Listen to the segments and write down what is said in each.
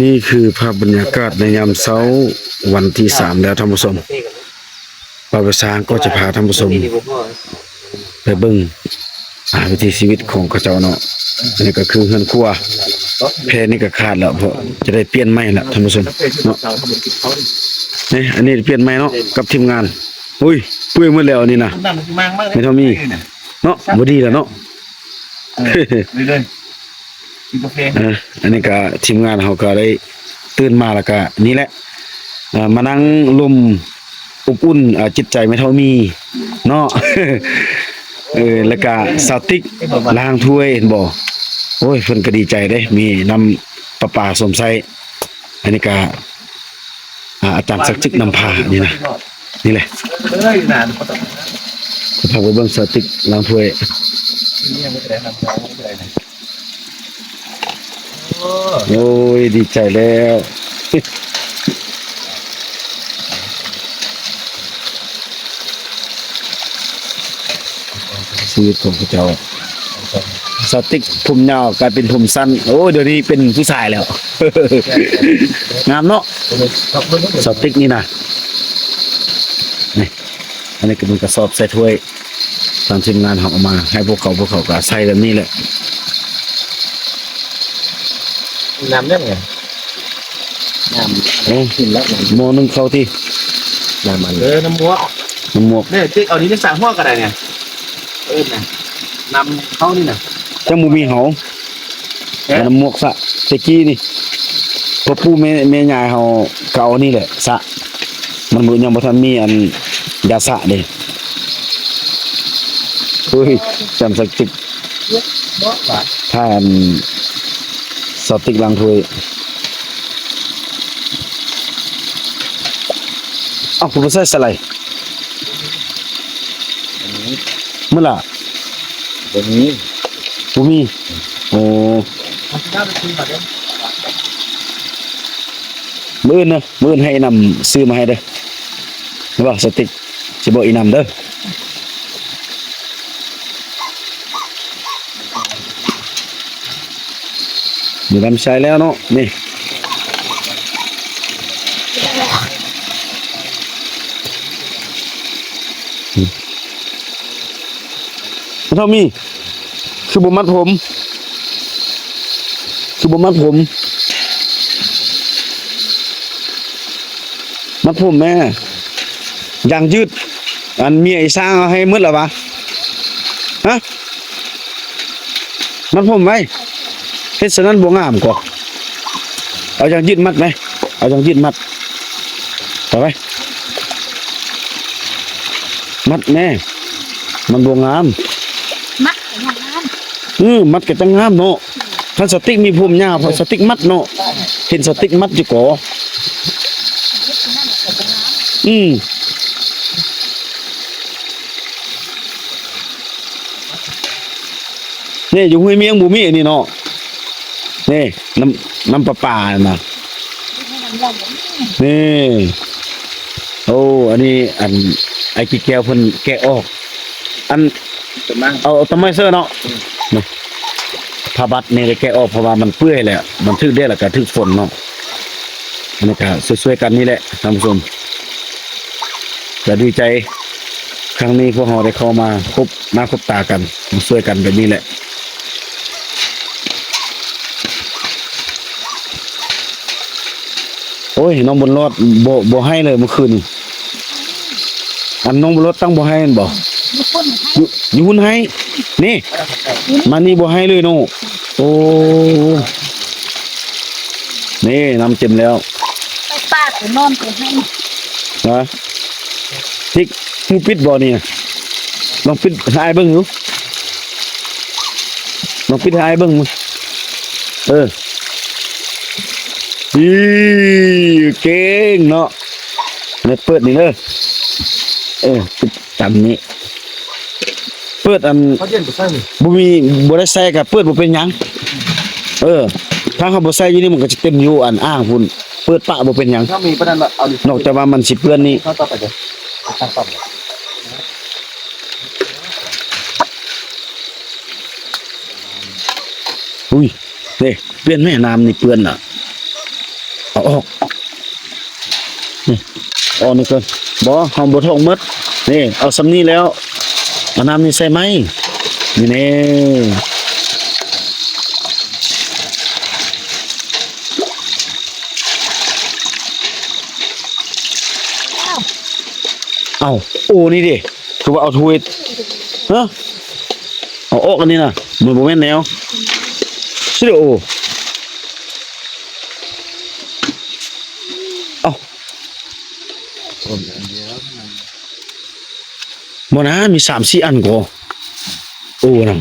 นี่คือภาพบรรยากาศในยามเช้าวันที่สามแล้วท่านผู้ชมปาวสางก็จะพาท่านผู้ชมนี่พ่อไปเบิ่งอ่าวิถีชีวิตของเขาเจ้าเนาะอันนี้ก็คือเฮือนครัวแพรนี่ก็ขาดแล้วเพราะจะได้เปลี่ยนใหม่ละท่านผู้ชมเพื่อนที่เนาะเราทำบุญกินเขานี่อันนี้เปลี่ยนใหม่เนาะกับทีมงานอุ้ยเปื่อยหมดแล้วนี่นะน้ำมันมากมากเลยไม่เท่ามีเนาะบ่ดีแล้วเนาะเรื่อยๆ กินกาแฟเอออันนี้ก็ทีมงานเขาก็ได้ตื่นมาแล้วก็นี่แหละอ่ามานั่งลมอบอุ่นอ่าจิตใจไม่เท่ามีเนาะ เออแล้วก็สาติกล้างถ้วยเห็นบ่โอ้ยเพิ่นก็ดีใจเด้ มีน้ำประปาสมไสอันนี้ก็อ่าอาจารย์สักจึกนำพานี่นะนี่แหละเรื่อยนานก็ต้องพาไปเบิ่งสาติกล้างถ้วยนี่ยังไม่ได้ทำน้องไม่ได้นะ โอ้โอ้ยดีใจแล้วชีวิตของพระเจ้าสติกผมยาวกลายเป็นผมสั้น โอ้ยเดี๋ยวนี้เป็นผู้ชายแล้ว งามเนาะขอบคุณสติกนี่นะนี่อันนี้ก็เป็นกระสอบใส่ถ้วยตามทีมงานเขาเอามา ให้พวกเขาพวกเขาก็ใส่แบบนี้แหละ น้ำได้ไงน้ำโอ้กินแล้วหมอนึงเข้าที่น้ำมันเออน้ำมัวน้ำหมวกเนี่ยติ๊กเอานี้ได้สั่งหัวก็ได้ไงเออนะนำเข้านี่นะจังบ่มีเหาเอ๊ะน้ำหมวกสะตะกี้นี่พ่อปู่แม่แม่ยายเฮาก็เอานี่แหละสะมันบ่ยังบ่ทันมีอันยาสะเด้เฮ้ยจำสักจิกบ่บาทถ้าอัน สติกลังถ้วยเอ้าผมบ่ใส่สไลด์อันนี้มื้อล่ะตัวนี้บ่มีโอ้มันจะได้ไปกินก่อนเด้อมื้ออื่นนะมื้ออื่นให้นำซื้อมาให้เด้อเห็นบ่สติกสิบอกอีนำเด้อ มีลำไส้แล้วเนาะนี่เท่ามี คือบ่มัดผม คือบ่มัดผม มัดผมแม่ยางยืด อันเมียไอ้สร้างเอาให้มืดแล้ววะฮะมัดผมไว้ เฮ็ดฉะนั้นบ่งามกว่าเอาจังยืดมัดไหมเอาจังยืดมัดเอาไปมัดแน่มันบ่งาม มัดอย่างนั้นอือมัดก็จังงามเนาะถ้าสติ๊กมีผมยาวพอสติ๊กมัดเนาะเห็นสติ๊กมัดอยู่ก่ออืมนี่อยู่ห้วยเมียงบ่มีอันนี้เนาะ นี่น้ำน้ำประปาน่ะนี่ โอ้ อันนี้ อัน ไอ้กี่แก้วเพิ่นแกะออก อันจะมั่งเอาเอาทำไมเสื้อเนาะเนาะผ้าบัตรนี่ได้แกะออกเพราะว่ามันเปื้อยแหละมันทึกได้แล้วก็ทึกฝนเนาะอันนี้ก็ช่วยๆกันนี่แหละท่านผู้ชมจะดีใจ ครั้งนี้พวกเราได้เข้ามาพบมาพบตากันมาช่วยกันแบบนี้แหละ โอ้ยน้องบนรถบ่บ่ให้เลยเมื่อคืนนี่อันน้องบนรถตั้งบ่ให้แม่นบ่มีคนให้อยู่อยู่หุ่นให้นี่มานี่บ่ให้เลยน้องโอ้นี่น้ำเต็มแล้วไปป้าไปนอนไปให้นะทิกมูปิดบ่เนี่ยลองปิดให้อ้ายเบิ่งดูลองปิดให้อ้ายเบิ่งมึงเออ อีเก่งเนาะเนี่ยเปิดนี่เด้อเออปิดตามนี้ เปิดอันเขาเย็นไปใส่นี่บ่มีบ่ได้ใส่ก็เปิดบ่เป็นหยัง เออ ถ้าเขาบ่ใส่อยู่นี่มันก็จะเต็มอยู่อันอ้างพุ่นเปิดปะบ่เป็นหยังถ้ามีประเด็นแบบเอาดินอกจากว่ามันสิเปื้อนนี่เข้าต่อไปเดี๋ยวตั้งต่ออุ้ยนี่เปลี่ยนแม่น้ำนี่เปื้อนน่ะ เอาออกนี่เออกนี่ก่อนบ่เฮาบ่ท่องมดนี่ เอาสำนี้แล้วเอาน้ำนี่ใส่ไหมนี่แน่เอาโอ้นี่ดิคือว่าเอาถ้วยฮะเอาออกอันนี้นะมันบ่แม่นแนวสิเด้อโอ บ่นะมีสามสี่อันก็โอ้นะ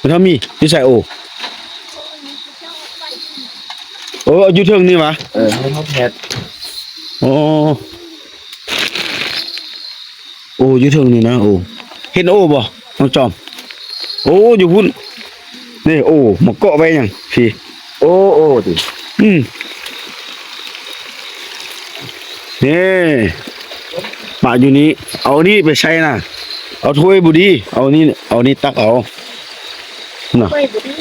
มันถ้ามีอยู่ใส่โอ้โอ้เอาอยู่เทิงนี่วะเออให้เขาแพทโอ้โอ้อยู่เทิงนี่นะโอ้เห็นโอ้บ่น้องจอม โอ้อยู่พุ่นนี่โอ้มาเกาะไว้หยังพี่โอ้โอ้ดิอืม นี่มาอยู่นี้ เอานี่ไปใช้นะเอาถ้วยบุดี เอานี่ เอานี่ตักเอาเฮ้ยบุรี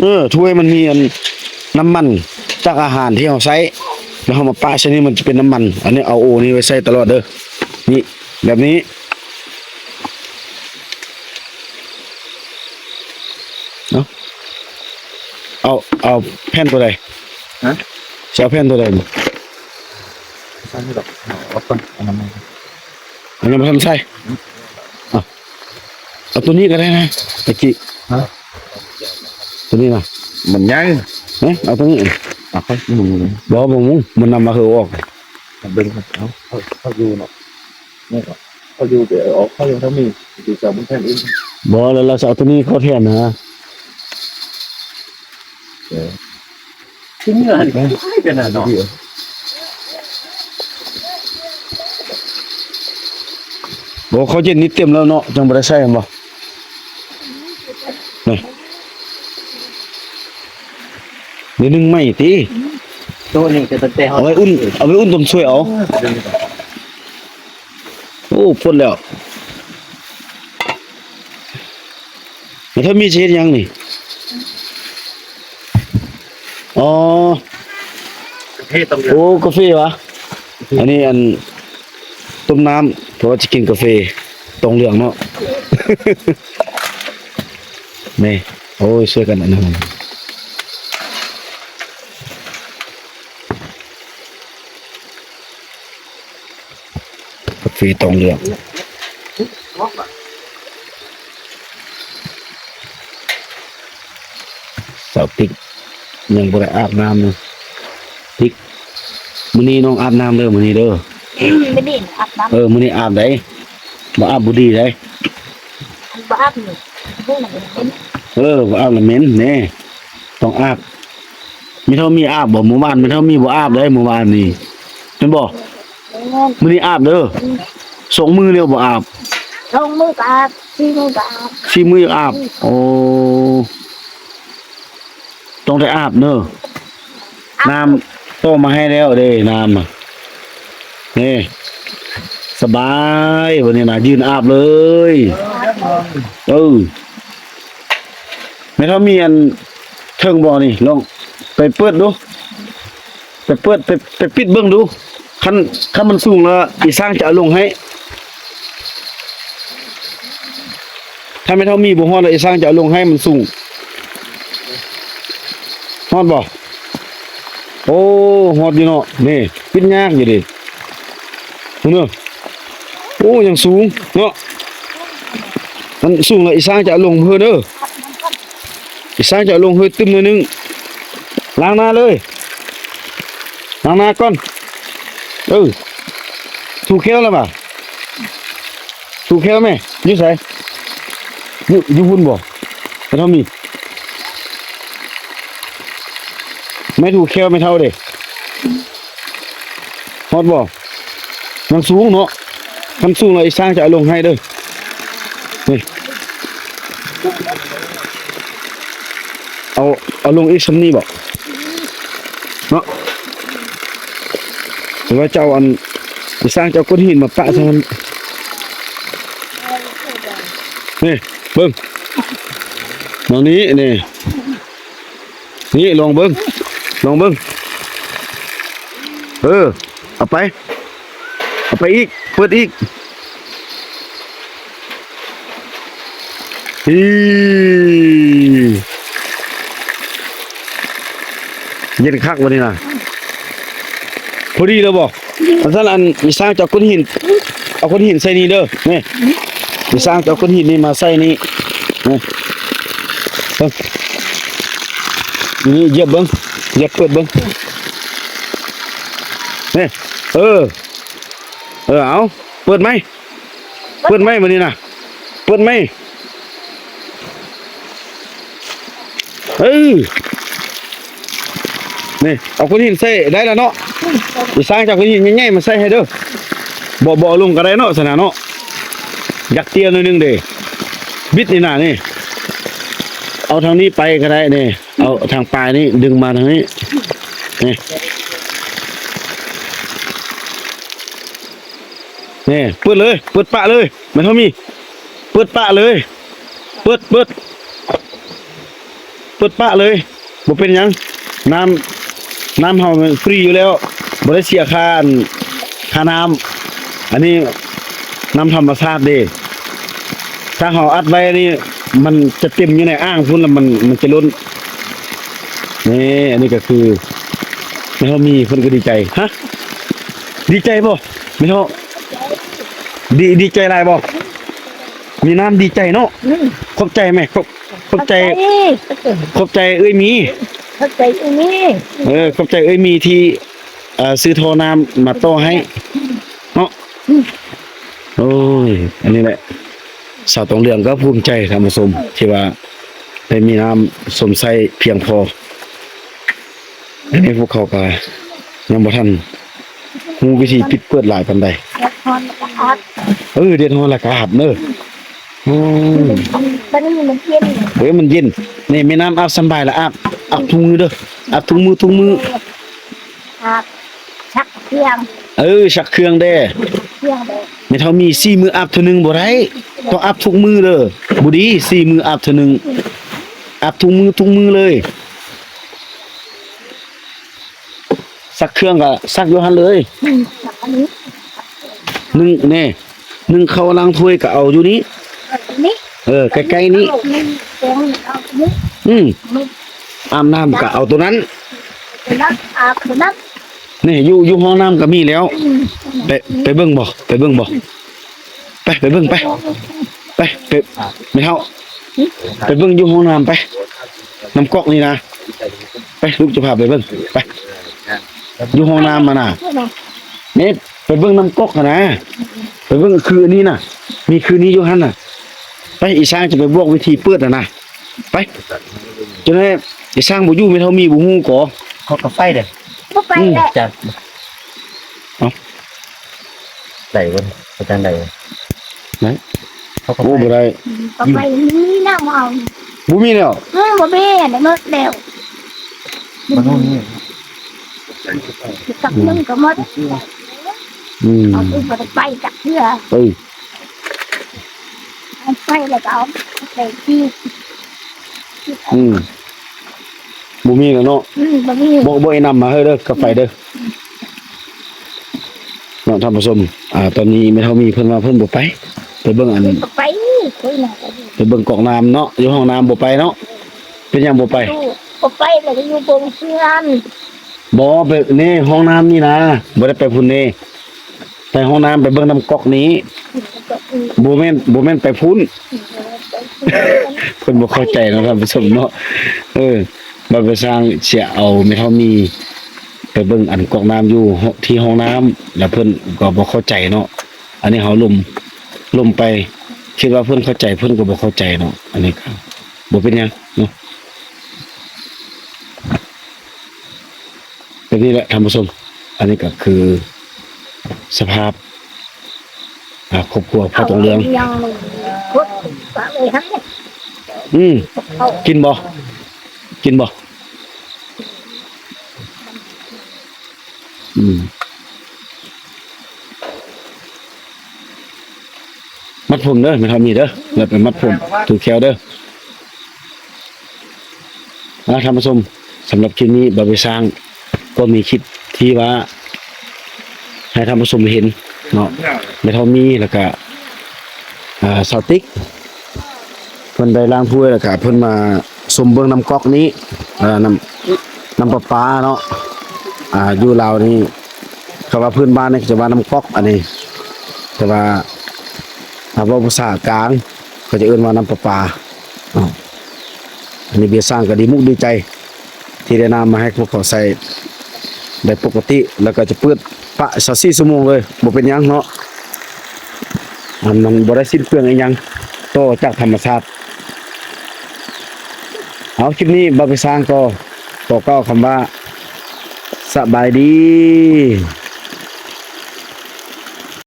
เออถ้วยมันมีอันน้ำมันจากอาหารที่เราใช้แล้วเรามาปะชนิดมันจะเป็นน้ำมัน อันนี้เอาโอนี่ไว้ใส่ตลอดเด้อนี่แบบนี้เนาะเอาเอาแผ่นตัวใดฮะจะเอาแผ่นตัวใด นี่สั้นที่แบบเอาก่อนเอาน้ำมันอันนี้มาทำใส่เอาเอาตัวนี้ก็ได้นะตะกี้ฮะตัวนี้นะมันยังเอ๊ะเอาตัวนี้เอาเขาดูเลยบอกบ่มุงมันนำมาคือออกมันเบิ่งเขาเขาเขาดูเนาะนี่ก็เขาดูเดี๋ยวออกเขายังเขามีดูจากบนแท่นอื่นบอแล้วเราจะเอาตัวนี้เข้าแทนนะทิ้งเงินให้เป็นอะเนาะ บอกเขาเจ็ดนิดเต็มแล้วเนาะจังบ่ได้ใส่บ่นี่เดี๋ยวนึงไม่ติตัวนี้จะตั้งแต่เขาเอาไว้อุ่นเอาไว้อุ่นต้มช่วยเอาโอ้พ่นแล้วแล้วถ้ามีสิเฮ็ดหยังนี่อ๋อเทศตรงนี้โอ้กาแฟวะอันนี้อัน ต้มน้ำเพราะว่าจะกินกาแฟตรงเหลืองเนาะแม่โอ้ยช่วยกันอันนั้นกาแฟตรงเหลืองสาวติ๊กยังบ่ได้อาบน้ำเลยติ๊กมื้อนี้น้องอาบน้ำเด้อมื้อนี้เด้อ ไม่ได้อาบน้เออมื้อนี้อาบได้บ่อาบบ่ดีได้ำบ่อาบนี่เฮ้ยมันเป็นเออบ่อาบละเหม็นแน่ต้องอาบมีเท่ามีอาบบ่หมู่บ้านมีเท่ามีบ่อาบได้หมู่บ้านนี่แม่นบ่เงินมื้อนี้อาบเด้อสองมือเดียวบ่อาบลงมือกับอาบซีมือกับอาบสี่มือยังอาบโอ้ต้องได้อาบเด้อน้ำต้มมาให้แล้วเด้น้ำอะ นี่สบายวันนี้นะยืนอาบเลยเออไม่เท่ามีอันเทิงบ่อนี่ลองไปเปิดดู ไปเปิดไปไปปิดเบิ่งดูคันคันมันสูงแล้วอีสร้างจะลงให้ ถ้าไม่เท่ามีบ่ฮอดแล้วอีสร้างจะลงให้มันสูงฮอดบ่โอ้ฮอดอยู่เนาะนี่ปิดยากอยู่ดิ เนาะโอ้ยังสูงเนาะมันสูงแล้วอีสร้างจะลงเพื่อเด้ออีสร้างจะลงเพื่อตึมหนิดนึงล้างหน้าเลยล้างหน้าก่อนเออถูกแค่แล้วป่ะถูกแค่ไหมยืดใส่ยู่อยู่หุ่นบ่ไม่เท่ามีไม่ถูกแค่ไม่เท่าเด้ฮอดบ่ มันสูงเนาะคันสูงแล้วอีสร้างจะลงให้เด้อเอาเอาลงอีกชั้นนี้บอกเนาะหรือว่าเจ้าอันสร้างเจ้าก้อนหินมาปะซะมันนี่เบิ่งตอนนี้นี่นี่ลองเบิ้งลองเบิ้งเออเอาไป ไปอีกเปิดอีกอีเย็นคักวันนี้นะพอดีเลยบอกอันนั้นอันมีสร้างจากก้อนหิน เอาก้อนหินใส่นี่เด้อนี่มีสร้างจากก้อนหินนี่มาใส่นี่นี่เบิ่งนี่เยียบเบิ้งเยียบเปิดเบิ้งนี่เออ เออเอาเปิดไหมเปิดไหมวันนี้นะเปิดไหมเฮ้ยนี่เอาก้อนหินใส่ได้แล้วเนาะไปสร้างจากก้อนหินง่ายๆมาใส่ให้เด้อบ่บ่ลงก็ได้เนาะสนะเนาะอยากเตี้ยหน่อยหนึงเด้บิดนี่น่ะนี่เอาทางนี้ไปก็ได้นี่เอาทางปลายนี่ดึงมาทางนี้นี่ นี่เปิดเลยเปิดปะเลยไม่เท่ามีเปิดปะเลย เปิดเปิดเปิดปะเลยบ่เป็นยังน้ำน้ำเฮามันฟรีอยู่แล้วบ่ได้เสียค่านค่าน้ำอันนี้น้ำธรรมชาติเด้ถ้าเฮาอัดไว้นี่มันจะเต็มอยู่ในอ่างพุ่นแล้วมันมันจะล้นนี่อันนี้ก็คือไม่เฮามีเพิ่นก็ดีใจฮะดีใจบ่ไม่เฮา ดีดีใจหลายบ่มีน้ำดีใจเนาะอืมขอบใจไหมขอบขอบใจเข้าใจขอบใจเอ้ยมี เข้าใจอันนี้เออขอบใจเอ้ยมีที่เอ่อซื้อโทรน้ำมาโต้ให้เนาะโอ้ยอันนี้แหละสาวตองเรืองก็ภูมิใจธรรมสมที่ว่าได้มีน้ำสมใส่เพียงพออันนี้พวกเขาก็ยังบ่ทัน ฮู้วิธีปิดเปิดหลายปานใดละครอาร์ตเออเดี๋ยวโทรละกอาบเด้ออืมตอนนี้มันเย็นเฮ้ยมันเย็นนี่แม่น้ำอาบสำบายละอาบอาบทุกมือเด้ออาบทุกมือทุกมืออาบชักเครื่องเออชักเครื่องเด้เครื่องแบบไม่เท่ามีสี่มืออาบเท่านึงบ่ได้ต้องอาบทุกมือเด้อบ่ดีสี่มืออาบเท่านึงอาบทุกมือทุกมือเลย สักเครื่องก็สักอยู่หั่นเลยอืมแบบอันนี้นึ่งแน่นึ่งข้าวล้างถ้วยก็เอาอยู่นี้อันนี้เออใกล้ๆนี้เอานี่แกงเอาอันนี้อืมมันอาบน้ำก็เอาตัวนั้นเป็นนักอาบเป็นนักนี่อยู่อยู่ห้องน้ำก็มีแล้วอืมไปไปเบิ่งบ่ไปเบิ่งบ่ไปไปเบิ่งไปไปไปไม่เท่าไปเบิ่งอยู่ห้องน้ำไปน้ำก๊อกนี่นะไปลูกจะพาไปเบิ่งไป อยู่ห้องน้ำมาน่ะใช่ไหมนี่ไปเบิ่งน้ำก๊อกอะนะไปเบิ่งคืออันนี้น่ะ มีคือนี้อยู่หั่นน่ะ ไปอีช่างจะไปบอกวิธีเปิดอะนะไปจนได้อีช่างบ่อยู่ไม่เท่ามีบ่ฮู้ก่อเขาก็ไฟเด้อก็ไปแหละจัดไหลวันอาจารย์ไหลไหนเขาก็โอ้ไฟบ่ได้ก็ไปนี่น้ำเอาบ่มีแล้วเออบ่เบ้ได้หมดแล้วมันนู่นนี่ กับนึงก็หมดอืมเอาไปบ่ได้ไปกับเพื่อเอ้ยเอาไปแล้วก็เอาไปที่อืมบ่มีแล้วเนาะอืมบ่มีบ่บ่ไอ้นำมาเฮ้ยเด้อกาแฟเด้อน้องท่านผู้ชมอ่า ตอนนี้ไม่เท่ามีเพิ่นว่าเพิ่นบ่ไปไปเบิ่งอันก็ไปนี่คุยน่ะก็ดีไปเบิ่งกอกน้ำเนาะอยู่ห้องน้ำบ่ไปเนาะเป็นหยังบ่ไปอยู่ก็ไปแล้วก็อยู่บนเพื่อน บ่ไปนี่ห้องน้ำนี่นะบ่ได้ไปพุ่นนี่ไปห้องน้ำไปเบิ่งน้ำก๊อกนี้บ่แม่นบ่แม่นไปพุ่น เพิ่นบ่เข้าใจเนาะท่านผู้ชมเนาะเออบ่ไปสร้างเสียเอาไม่เท่ามี ไปเบิ่งอันกอกน้ำอยู่ที่ห้องน้ำแล้วเพิ่นก็บ่เข้าใจเนาะอันนี้เฮาลมลมไปคิดว่าเพิ่นเข้าใจเพิ่นก็บ่เข้าใจเนาะอันนี้ครับบ่เป็นหยังเนาะ แบบนี้แหละท่านผู้ชมอันนี้ก็คือ สภาพอ่าครอบครัวพ่อตองเรือง พุทธก็เลยทั้งนี้อืม เอากินบ่ กินบ่ อืม มัดผมเด้อไม่ทำมีเด้อแล้วไปมัดผมถูกแควเด้ออ่าท่านผู้ชมสำหรับคลิปนี้บาไปสร้าง ก็มีคลิปที่ว่า ให้ท่านผู้ชมเห็นเนาะไม่เท่ามีแล้วก็อ่าสาติ๊กเพิ่นได้ล้างถ้วยแล้วก็เพิ่นมาสมเบิ่งน้ำก๊อกนี้อ่าน้ำน้ำประปาเนาะอ่าอยู่ลาวนี่คำว่าพื้นบ้านนี่จะว่าน้ำก๊อกอันนี้แต่ว่าถ้าว่าภาษากลาง ก็จะเอิ้นว่าน้ำประปาเนาอันนี้เบียร์สร้างก็ดีมุกดีใจ ที่ได้นำมาให้พวกเขาใส่ ได้ปกติแล้วก็จะเปิดปะสักสี่ชั่วโมงเลยบ่เป็นยังเนาะมันมันบ่ได้สิ้นเปลืองอีหยังโตจากธรรมชาติเอาคลิปนี้บ่ไปสร้างก็ขอเก้าคำว่าสบายดี